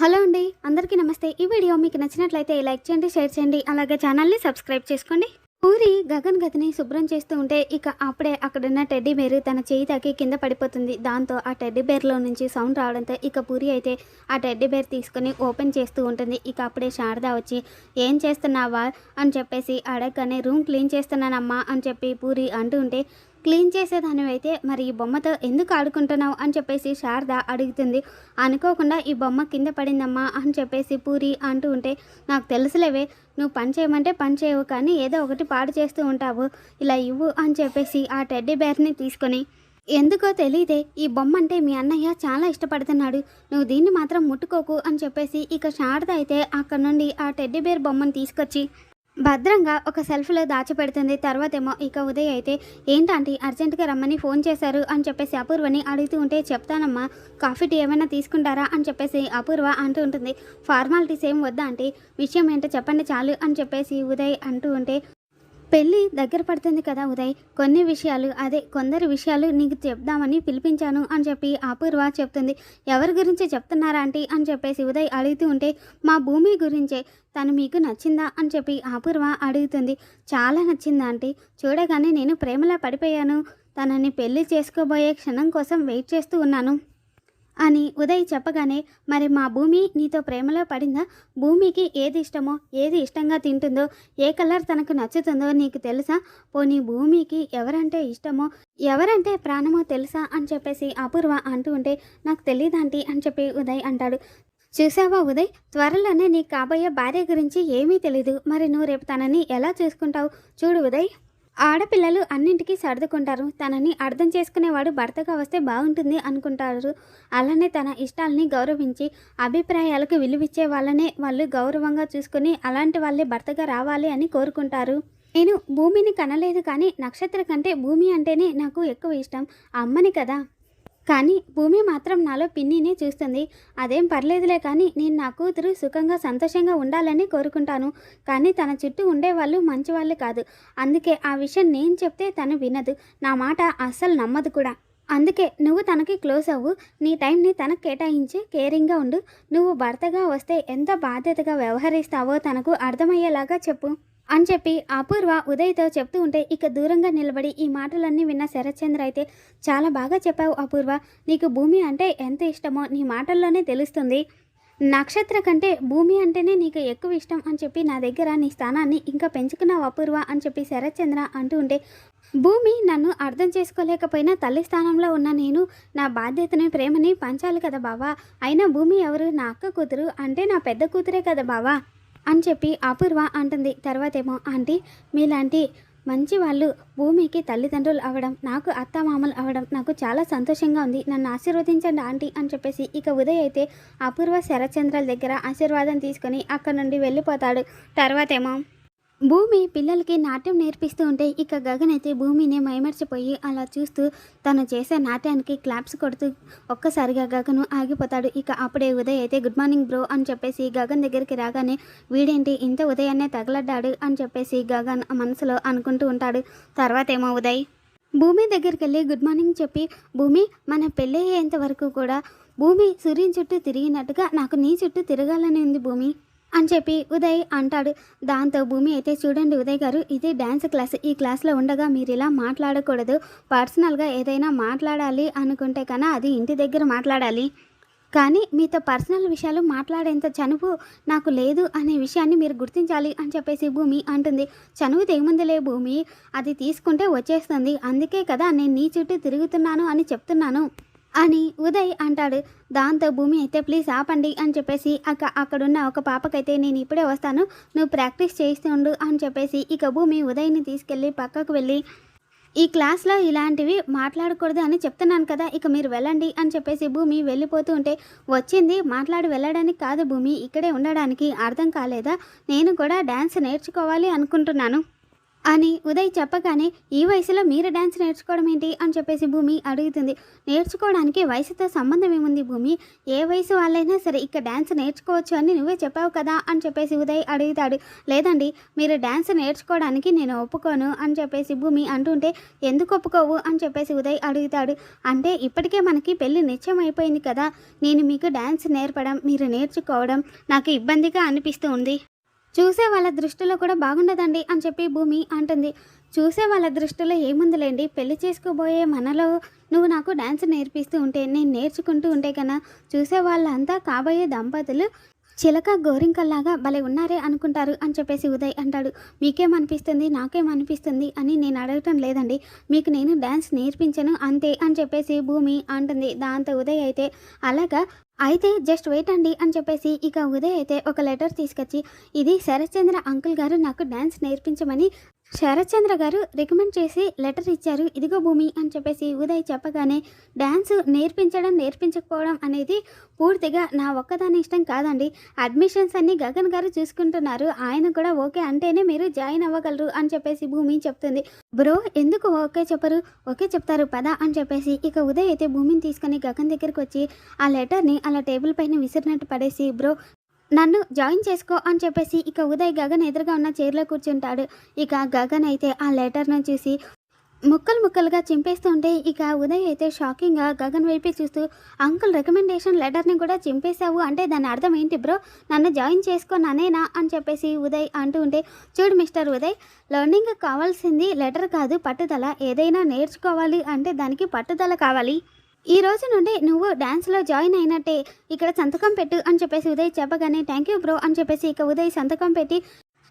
Hello అండి అందరికీ నమస్తే. ఈ వీడియో మీకు నచ్చినట్లయితే లైక్ చేయండి షేర్ చేయండి అలాగే ఛానల్ని సబ్స్క్రైబ్ చేసుకోండి. పూరి గగన్ గదిని శుభ్రం చేస్తూ ఉంటే ఇక అప్పుడే అక్కడున్న టెడ్డీ బేర్ తన చేయి తాకి కింద పడిపోతుంది. దాంతో ఆ టెడ్డీ బేర్లో నుంచి సౌండ్ రావడంతో ఇక పూరి అయితే ఆ టెడ్డీ బేర్ తీసుకొని ఓపెన్ చేస్తూ ఉంటుంది. ఇక అప్పుడే శారద వచ్చి ఏం చేస్తున్నావా? అని చెప్పేసి అడగగానే రూమ్ క్లీన్ చేస్తున్నానమ్మా అని చెప్పి పూరి అంటూ ఉంటే క్లీన్ చేసేదానివైతే మరి ఈ బొమ్మతో ఎందుకు ఆడుకుంటున్నావు అని చెప్పేసి శారద అడుగుతుంది. అనుకోకుండా ఈ బొమ్మ కింద పడిందమ్మా అని చెప్పేసి పూరి అంటూ ఉంటే నాకు తెలుసులేవే నువ్వు పని చేయమంటే పని చేయవు కానీ ఏదో ఒకటి పాడు చేస్తూ ఉంటావు. ఇలా ఇవ్వు అని చెప్పేసి ఆ టెడ్డీ బేర్ని తీసుకొని ఎందుకో తెలియదే ఈ బొమ్మ అంటే మీ అన్నయ్య చాలా ఇష్టపడుతున్నాడు. నువ్వు దీన్ని మాత్రం ముట్టుకోకు అని చెప్పేసి ఇక శారద అయితే అక్కడ నుండి ఆ టెడ్డీ బేర్ బొమ్మను తీసుకొచ్చి భద్రంగా ఒక సెల్ఫ్లో దాచిపెడుతుంది. తర్వాతేమో ఇక ఉదయ్ అయితే ఏంటంటే అర్జెంటుగా రమ్మని ఫోన్ చేశారు అని చెప్పేసి అపూర్వని అడుగుతూ ఉంటే చెప్తానమ్మా కాఫీ టీ ఏమైనా తీసుకుంటారా? అని చెప్పేసి అపూర్వ అంటూ ఉంటుంది. ఫార్మాలిటీస్ ఏం వద్దా అంటే విషయం ఏంటో చెప్పండి చాలు అని చెప్పేసి ఉదయ్ అంటూ ఉంటే పెళ్ళి దగ్గర పడుతుంది కదా ఉదయ్. కొన్ని విషయాలు అదే కొందరి విషయాలు నీకు చెప్దామని పిలిపించాను అని చెప్పి అపూర్వ చెప్తుంది. ఎవరి గురించి చెప్తున్నారా ఆంటీ అని చెప్పేసి ఉదయ్ అడుగుతూ ఉంటే మా భూమి గురించే. తను మీకు నచ్చిందా అని చెప్పి అపూర్వ అడుగుతుంది. చాలా నచ్చిందా ఆంటీ. చూడగానే నేను ప్రేమలో పడిపోయాను. తనని పెళ్ళి చేసుకోబోయే క్షణం కోసం వెయిట్ చేస్తూ ఉన్నాను. అని ఉదయ్ చెప్పగానే మరి మా భూమి నీతో ప్రేమలో పడిందా? భూమికి ఏది ఇష్టమో ఏది ఇష్టంగా తింటుందో ఏ కలర్ తనకు నచ్చుతుందో నీకు తెలుసా? పోనీ భూమికి ఎవరంటే ఇష్టమో ఎవరంటే ప్రాణమో తెలుసా? అని చెప్పేసి అపూర్వ అంటూ ఉంటే నాకు తెలియదాంటి అని చెప్పి ఉదయ్ అంటాడు. చూసావా ఉదయ్? త్వరలోనే నీ కాబోయే భార్య గురించి ఏమీ తెలీదు. మరి నువ్వు రేపు తనని ఎలా చూసుకుంటావు? చూడు ఉదయ్. ఆడపిల్లలు అన్నింటికీ సర్దుకుంటారు. తనని అర్థం చేసుకునేవాడు భర్తగా వస్తే బాగుంటుంది అనుకుంటారు. అలానే తన ఇష్టాలని గౌరవించి అభిప్రాయాలకు విలువిచ్చే వాళ్ళనే వాళ్ళు గౌరవంగా చూసుకుని అలాంటి వాళ్ళే భర్తగా రావాలి అని కోరుకుంటారు. నేను భూమిని కనలేదు కానీ నక్షత్ర కంటే భూమి అంటేనే నాకు ఎక్కువ ఇష్టం. అమ్మని కదా. కానీ భూమి మాత్రం నాలో పిన్నిని చూస్తుంది. అదేం పర్లేదులే కానీ నేను నా కూతురు సుఖంగా సంతోషంగా ఉండాలని కోరుకుంటాను. కానీ తన చుట్టూ ఉండేవాళ్ళు మంచివాళ్ళు కాదు. అందుకే ఆ విషయం నేను చెప్తే తను వినదు. నా మాట అస్సలు నమ్మదు కూడా. అందుకే నువ్వు తనకి క్లోజ్ అవ్వు. నీ టైంని తనకు కేటాయించి కేరింగ్గా ఉండు. నువ్వు భర్తగా వస్తే ఎంత బాధ్యతగా వ్యవహరిస్తావో తనకు అర్థమయ్యేలాగా చెప్పు. అని చెప్పి అపూర్వ ఉదయ్తో చెప్తూ ఉంటే ఇక దూరంగా నిలబడి ఈ మాటలన్నీ విన్న శరత్చంద్ర అయితే చాలా బాగా చెప్పావు అపూర్వ. నీకు భూమి అంటే ఎంత ఇష్టమో నీ మాటల్లోనే తెలుస్తుంది. నక్షత్ర కంటే భూమి అంటేనే నీకు ఎక్కువ ఇష్టం అని చెప్పి నా దగ్గర నీ స్థానాన్ని ఇంకా పెంచుకున్నావు అపూర్వ అని చెప్పి శరత్చంద్ర అంటూ ఉంటే భూమి నన్ను అర్థం చేసుకోలేకపోయినా తల్లి స్థానంలో ఉన్న నేను నా బాధ్యతని ప్రేమని పంచాలి కదా బావా. అయినా భూమి ఎవరు? నా అక్క కూతురు అంటే నా పెద్ద కూతురే కదా బావా. అని చెప్పి అపూర్వ అంటుంది. తర్వాతేమో ఆంటీ మీలాంటి మంచి వాళ్ళు భూమికి తల్లిదండ్రులు అవ్వడం నాకు అత్తమామలు అవ్వడం నాకు చాలా సంతోషంగా ఉంది. నన్ను ఆశీర్వదించండి ఆంటీ అని చెప్పేసి ఇక ఉదయ్ అయితే అపూర్వ శరచంద్రాల దగ్గర ఆశీర్వాదం తీసుకొని అక్కడ నుండి వెళ్ళిపోతాడు. తర్వాతేమో భూమి పిల్లలకి నాట్యం నేర్పిస్తూ ఉంటే ఇక గగన్ అయితే భూమిని మైమర్చిపోయి అలా చూస్తూ తను చేసే నాట్యానికి క్లాప్స్ కొడుతూ ఒక్కసారిగా గగను ఆగిపోతాడు. ఇక అప్పుడే ఉదయ్ అయితే గుడ్ మార్నింగ్ బ్రో అని చెప్పేసి గగన్ దగ్గరికి రాగానే వీడేంటి ఇంత ఉదయాన్నే తగలడ్డాడు అని చెప్పేసి గగన్ మనసులో అనుకుంటూ ఉంటాడు. తర్వాత ఏమో ఉదయ్ భూమి దగ్గరికి వెళ్ళి గుడ్ మార్నింగ్ చెప్పి భూమి మన పెళ్ళయ్యేంత వరకు కూడా భూమి సూర్యుని చుట్టూ తిరిగినట్టుగా నాకు నీ చుట్టూ తిరగాలని ఉంది భూమి. అని చెప్పి ఉదయ్ అంటాడు. దాంతో భూమి అయితే చూడండి ఉదయ్ గారు ఇది డ్యాన్స్ క్లాస్. ఈ క్లాస్లో ఉండగా మీరు ఇలా మాట్లాడకూడదు. పర్సనల్గా ఏదైనా మాట్లాడాలి అనుకుంటే కన్నా అది ఇంటి దగ్గర మాట్లాడాలి. కానీ మీతో పర్సనల్ విషయాలు మాట్లాడేంత చనువు నాకు లేదు అనే విషయాన్ని మీరు గుర్తించాలి అని చెప్పేసి భూమి అంటుంది. చనువు ఏముందిలే భూమి? అది తీసుకుంటే వచ్చేస్తుంది. అందుకే కదా నేను నీ చుట్టూ తిరుగుతున్నాను అని చెప్తున్నాను. అని ఉదయ్ అంటాడు. దాంతో భూమి అయితే ప్లీజ్ ఆపండి అని చెప్పేసి అక్క అక్కడున్న ఒక పాపకైతే నేను ఇప్పుడే వస్తాను. నువ్వు ప్రాక్టీస్ చేస్తుండు అని చెప్పేసి ఇక భూమి ఉదయ్ని తీసుకెళ్ళి పక్కకు వెళ్ళి ఈ క్లాస్లో ఇలాంటివి మాట్లాడకూడదు అని చెప్తున్నాను కదా ఇక మీరు వెళ్ళండి అని చెప్పేసి భూమి వెళ్ళిపోతూ ఉంటే వచ్చింది మాట్లాడి వెళ్ళడానికి కాదు భూమి ఇక్కడే ఉండడానికి అర్థం కాలేదా? నేను కూడా డ్యాన్స్ నేర్చుకోవాలి అనుకుంటున్నాను. అని ఉదయ్ చెప్పగానే ఈ వయసులో మీరు డ్యాన్స్ నేర్చుకోవడం ఏంటి? అని చెప్పేసి భూమి అడుగుతుంది. నేర్చుకోవడానికి వయసుతో సంబంధం ఏముంది భూమి? ఏ వయసు వాళ్ళైనా సరే ఇక్కడ డ్యాన్స్ నేర్చుకోవచ్చు అని నువ్వే చెప్పావు కదా? అని చెప్పేసి ఉదయ్ అడుగుతాడు. లేదండి మీరు డ్యాన్స్ నేర్చుకోవడానికి నేను ఒప్పుకోను అని చెప్పేసి భూమి అంటుంటే ఎందుకు ఒప్పుకోవు? అని చెప్పేసి ఉదయ్ అడుగుతాడు. అంటే ఇప్పటికే మనకి పెళ్ళి నిశ్చయం అయిపోయింది కదా? నేను మీకు డ్యాన్స్ నేర్పడం మీరు నేర్చుకోవడం నాకు ఇబ్బందిగా అనిపిస్తూ ఉంది. చూసే వాళ్ళ దృష్టిలో కూడా బాగుండదండి అని చెప్పి భూమి అంటుంది. చూసే వాళ్ళ దృష్టిలో ఏముందిలేండి? పెళ్ళి చేసుకోబోయే మనలో నువ్వు నాకు డ్యాన్స్ నేర్పిస్తూ ఉంటే నేను నేర్చుకుంటూ ఉంటే కన్నా చూసే వాళ్ళంతా కాబోయే దంపతులు చిలక గోరింకల్లాగా భలే ఉన్నారే అనుకుంటారు అని చెప్పేసి ఉదయ్ అంటాడు. మీకేమనిపిస్తుంది? నాకేమనిపిస్తుంది అని నేను అడగటం లేదండి. మీకు నేను డ్యాన్స్ నేర్పించను అంతే అని చెప్పేసి భూమి అంటుంది. దాంతో ఉదయ్ అయితే అలాగా అయితే జస్ట్ వెయిట్ అండి అని చెప్పేసి ఇక ఉదయ్ అయితే ఒక లెటర్ తీసుకొచ్చి ఇది శరత్చంద్ర అంకుల్ గారు నాకు డ్యాన్స్ నేర్పించమని శరత్చంద్ర గారు రికమెండ్ చేసి లెటర్ ఇచ్చారు. ఇదిగో భూమి అని చెప్పేసి ఉదయ్ చెప్పగానే డ్యాన్స్ నేర్పించడం నేర్పించకపోవడం అనేది పూర్తిగా నా ఒక్కదాని ఇష్టం కాదండి. అడ్మిషన్స్ అన్ని గగన్ గారు చూసుకుంటున్నారు. ఆయన కూడా ఓకే అంటేనే మీరు జాయిన్ అవ్వగలరు అని చెప్పేసి భూమి చెప్తుంది. బ్రో ఎందుకు ఓకే చెప్పరు? ఓకే చెప్తారు పదా అని చెప్పేసి ఇక ఉదయ్ అయితే భూమిని తీసుకొని గగన్ దగ్గరికి వచ్చి ఆ లెటర్ని అలా టేబుల్ పైన విసిరినట్టు పడేసి బ్రో నన్ను జాయిన్ చేసుకో అని చెప్పేసి ఇక ఉదయ్ గగన్ ఎదురుగా ఉన్న చైర్లో కూర్చుంటాడు. ఇక గగన్ అయితే ఆ లెటర్ను చూసి ముక్కలు ముక్కలుగా చింపేస్తుంటే ఇక ఉదయ్ అయితే షాకింగ్గా గగన్ వైపే చూస్తూ అంకుల్ రికమెండేషన్ లెటర్ని కూడా చింపేశావు అంటే దాని అర్థం ఏంటి బ్రో? నన్ను జాయిన్ చేసుకోననేనా అని చెప్పేసి ఉదయ్ అంటూ ఉంటే చూడు మిస్టర్ ఉదయ్ లెర్నింగ్ కావాల్సింది లెటర్ కాదు పట్టుదల. ఏదైనా నేర్చుకోవాలి అంటే దానికి పట్టుదల కావాలి. ఈ రోజు నుండి నువ్వు డ్యాన్స్లో జాయిన్ అయినట్టే. ఇక్కడ సంతకం పెట్టు అని చెప్పేసి ఉదయ్ చెప్పగానే థ్యాంక్ యూ బ్రో అని చెప్పేసి ఇక ఉదయ్ సంతకం పెట్టి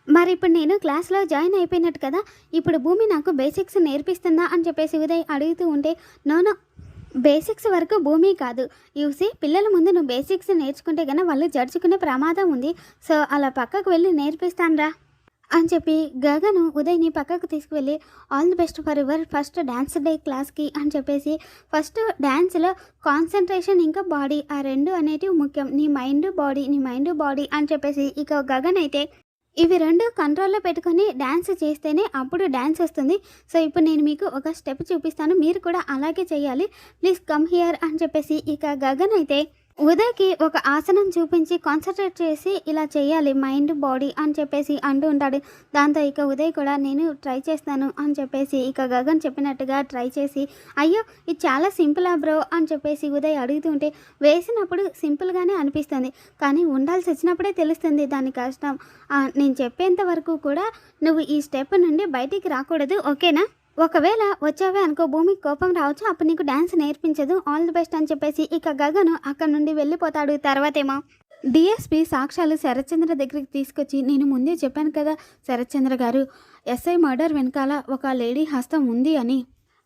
మరి ఇప్పుడు నేను క్లాస్లో జాయిన్ అయిపోయినట్టు కదా ఇప్పుడు భూమి నాకు బేసిక్స్ నేర్పిస్తుందా? అని చెప్పేసి ఉదయ్ అడుగుతూ ఉంటే నోనో బేసిక్స్ వరకు భూమి కాదు. యూసి పిల్లల ముందు నువ్వు బేసిక్స్ నేర్చుకుంటే కన్నా వాళ్ళు జడ్చుకునే ప్రమాదం ఉంది. సో అలా పక్కకు వెళ్ళి నేర్పిస్తానురా. అని చెప్పి గగను ఉదయ్ని పక్కకు తీసుకువెళ్ళి all the best for your first dance day క్లాస్కి అని చెప్పేసి ఫస్ట్ డ్యాన్స్లో కాన్సన్ట్రేషన్ ఇంకా బాడీ ఆ రెండు అనేటివి ముఖ్యం. నీ మైండ్ బాడీ నీ మైండ్ బాడీ అని చెప్పేసి ఇక గగన్ అయితే ఇవి రెండు కంట్రోల్లో పెట్టుకొని డ్యాన్స్ చేస్తేనే అప్పుడు డ్యాన్స్ వస్తుంది. సో ఇప్పుడు నేను మీకు ఒక స్టెప్ చూపిస్తాను. మీరు కూడా అలాగే చేయాలి. ప్లీజ్ కమ్ హియర్ అని చెప్పేసి ఇక గగన్ అయితే ఉదయ్కి ఒక ఆసనం చూపించి కాన్సన్ట్రేట్ చేసి ఇలా చేయాలి మైండ్ బాడీ అని చెప్పేసి అంటూ ఉంటాడు. దాంతో ఇక ఉదయ్ కూడా నేను ట్రై చేస్తాను అని చెప్పేసి ఇక గగన్ చెప్పినట్టుగా ట్రై చేసి అయ్యో ఇది చాలా సింపుల్ బ్రో అని చెప్పేసి ఉదయ్ అడుగుతుంటే వేసినప్పుడు సింపుల్గానే అనిపిస్తుంది కానీ ఉండాల్సి వచ్చినప్పుడే తెలుస్తుంది దాని కష్టం. నేను చెప్పేంత వరకు కూడా నువ్వు ఈ స్టెప్ నుండి బయటికి రాకూడదు ఓకేనా? ఒకవేళ వచ్చావే అనుకో భూమికి కోపం రావచ్చు అప్పుడు నీకు డ్యాన్స్ నేర్పించదు. ఆల్ ది బెస్ట్ అని చెప్పేసి ఇక గగను అక్కడ నుండి వెళ్ళిపోతాడు. తర్వాతేమో డిఎస్పి సాక్ష్యాలు శరత్చంద్ర దగ్గరికి తీసుకొచ్చి నేను ముందే చెప్పాను కదా శరత్చంద్ర గారు ఎస్ఐ మర్డర్ వెనకాల ఒక లేడీ హస్తం ఉంది అని.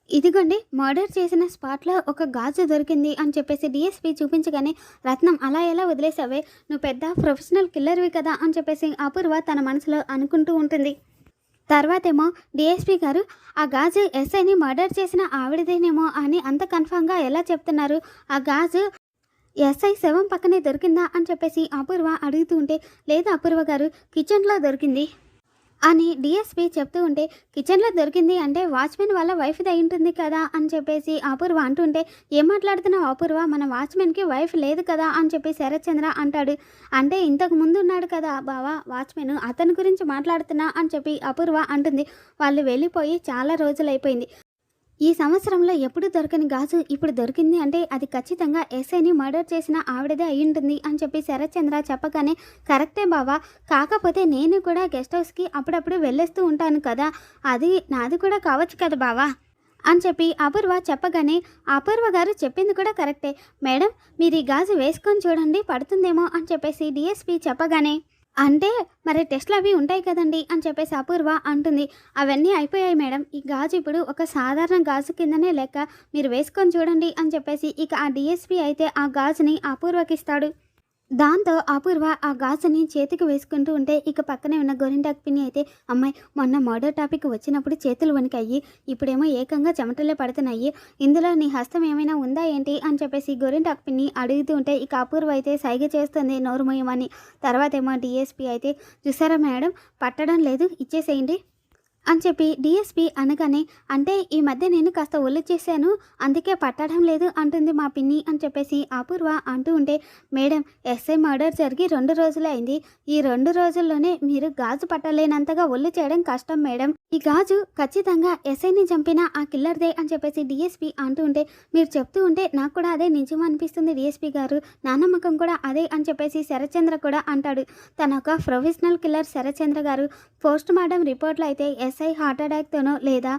ఇదిగోండి మర్డర్ చేసిన స్పాట్లో ఒక గాజు దొరికింది అని చెప్పేసి డిఎస్పి చూపించగానే రత్నం అలా ఎలా వదిలేసావే? నువ్వు పెద్ద ప్రొఫెషనల్ కిల్లర్వి కదా అని చెప్పేసి అపూర్వ తన మనసులో అనుకుంటూ ఉంటుంది. తర్వాతేమో డిఎస్పీ గారు ఆ గాజు ఎస్ఐని మర్డర్ చేసిన ఆవిడదేనేమో అని అంత కన్ఫామ్గా ఎలా చెప్తున్నారు? ఆ గాజు ఎస్ఐ శవం పక్కనే దొరికిందా? అని చెప్పేసి అపూర్వ అడుగుతూ ఉంటే లేదు అపూర్వ గారు కిచెన్లో దొరికింది. అని డిఎస్పి చెప్తూ ఉంటే కిచెన్లో దొరికింది అంటే వాచ్మెన్ వాళ్ళ వైఫ్ దై ఉంటుంది కదా అని చెప్పేసి అపూర్వ అంటుంటే ఏం మాట్లాడుతున్నావు అపూర్వ? మన వాచ్మెన్కి వైఫ్ లేదు కదా అని చెప్పి శరత్చంద్ర అంటాడు. అంటే ఇంతకు ముందు ఉన్నాడు కదా బావా వాచ్మెన్ అతని గురించి మాట్లాడుతున్నా అని చెప్పి అపూర్వ అంటుంది. వాళ్ళు వెళ్ళిపోయి చాలా రోజులైపోయింది. ఈ సంవత్సరంలో ఎప్పుడు దొరకని గాజు ఇప్పుడు దొరికింది అంటే అది ఖచ్చితంగా ఎస్ఐని మర్డర్ చేసిన ఆవిడదే అయ్యుంటుంది అని చెప్పి శరత్చంద్ర చెప్పగానే కరెక్టే బావా కాకపోతే నేను కూడా గెస్ట్ హౌస్కి అప్పుడప్పుడు వెళ్ళేస్తూ ఉంటాను కదా అది నాది కూడా కావచ్చు కదా బావా? అని చెప్పి అపూర్వ చెప్పగానే అపూర్వ గారు చెప్పింది కూడా కరెక్టే. మేడం మీరు ఈ గాజు వేసుకొని చూడండి పడుతుందేమో అని చెప్పేసి డిఎస్పి చెప్పగానే అంటే మరి టెస్ట్లు అవి ఉంటాయి కదండి అని చెప్పేసి అపూర్వ అంటుంది. అవన్నీ అయిపోయాయి మేడం. ఈ గాజు ఇప్పుడు ఒక సాధారణ గాజు కిందనే లెక్క మీరు వేసుకొని చూడండి అని చెప్పేసి ఇక ఆ డిఎస్పి అయితే ఆ గాజుని అపూర్వకిస్తాడు. దాంతో అపూర్వ ఆ గాజుని చేతికి వేసుకుంటూ ఉంటే ఇక పక్కనే ఉన్న గోరింటాక్ పిన్ని అయితే అమ్మాయి మొన్న మర్డర్ టాపిక్ వచ్చినప్పుడు చేతులు వణికాయి ఇప్పుడేమో ఏకంగా చెమటలే పడుతున్నాయి ఇందులో నీ హస్తం ఏమైనా ఉందా ఏంటి? అని చెప్పేసి గోరింటాక్ పిన్ని అడుగుతూ ఉంటే ఇక అపూర్వ అయితే సైగ చేస్తుంది నోరు మొయ్యమని తర్వాత ఏమో డిఎస్పి అయితే చూసారా మేడం పట్టడం లేదు ఇచ్చేసేయండి. అని చెప్పి డిఎస్పి అనగానే అంటే ఈ మధ్య నేను కాస్త ఒళ్ళు చేశాను అందుకే పట్టడం లేదు అంటుంది మా పిన్ని అని చెప్పేసి అపూర్వ అంటూ ఉంటే మేడం ఎస్ఐ మర్డర్ జరిగి రెండు రోజులు అయింది. ఈ రెండు రోజుల్లోనే మీరు గాజు పట్టలేనంతగా ఒళ్ళు చేయడం కష్టం మేడం. ఈ గాజు ఖచ్చితంగా ఎస్ఐని చంపిన ఆ కిల్లర్దే అని చెప్పేసి డిఎస్పి అంటూ ఉంటే మీరు చెప్తూ ఉంటే నాకు కూడా అదే నిజం అనిపిస్తుంది డిఎస్పి గారు. నా నమ్మకం కూడా అదే అని చెప్పేసి శరచంద్ర కూడా అంటాడు. తన ఒక ప్రొఫెషనల్ కిల్లర్ శరచంద్ర గారు. పోస్ట్ మార్టం రిపోర్ట్లో అయితే ఎస్ఐ హార్ట్ అటాక్తోనో లేదా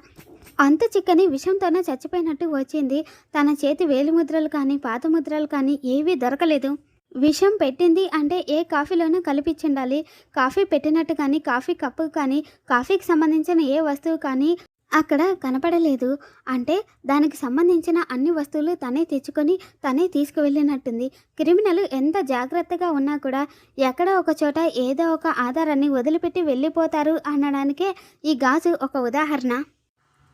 అంత చిక్కని విషంతోనో చచ్చిపోయినట్టు వచ్చింది. తన చేతి వేలిముద్రలు కానీ పాతముద్రలు కానీ ఏవీ దొరకలేదు. విషం పెట్టింది అంటే ఏ కాఫీలోనూ కలిపించుండాలి కాఫీ పెట్టినట్టు కానీ కాఫీ కప్పు కానీ కాఫీకి సంబంధించిన ఏ వస్తువు కానీ అక్కడ కనపడలేదు. అంటే దానికి సంబంధించిన అన్ని వస్తువులు తనే తెచ్చుకొని తనే తీసుకువెళ్ళినట్టుంది. క్రిమినల్ ఎంత జాగ్రత్తగా ఉన్నా కూడా ఎక్కడ ఒక చోట ఏదో ఒక ఆధారాన్ని వదిలిపెట్టి వెళ్ళిపోతారు అనడానికే ఈ గాజు ఒక ఉదాహరణ.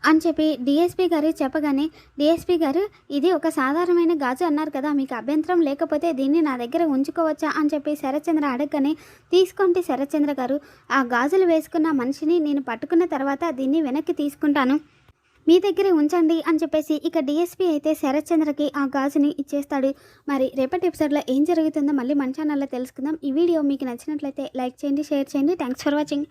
అని చెప్పి డిఎస్పి గారు చెప్పగానే డిఎస్పి గారు ఇది ఒక సాధారణమైన గాజు అన్నారు కదా మీకు అభ్యంతరం లేకపోతే దీన్ని నా దగ్గర ఉంచుకోవచ్చా అని చెప్పి శరత్చంద్ర అడగగానే తీసుకోండి శరత్చంద్ర గారు ఆ గాజులు వేసుకున్న మనిషిని నేను పట్టుకున్న తర్వాత దీన్ని వెనక్కి తీసుకుంటాను. మీ దగ్గరే ఉంచండి అని చెప్పేసి ఇక డిఎస్పి అయితే శరత్చంద్రకి ఆ గాజుని ఇచ్చేస్తాడు. మరి రేపటి ఎపిసోడ్లో ఏం జరుగుతుందో మళ్ళీ మన ఛానల్లో తెలుసుకుందాం. ఈ వీడియో మీకు నచ్చినట్లయితే లైక్ చేయండి షేర్ చేయండి. Thanks for watching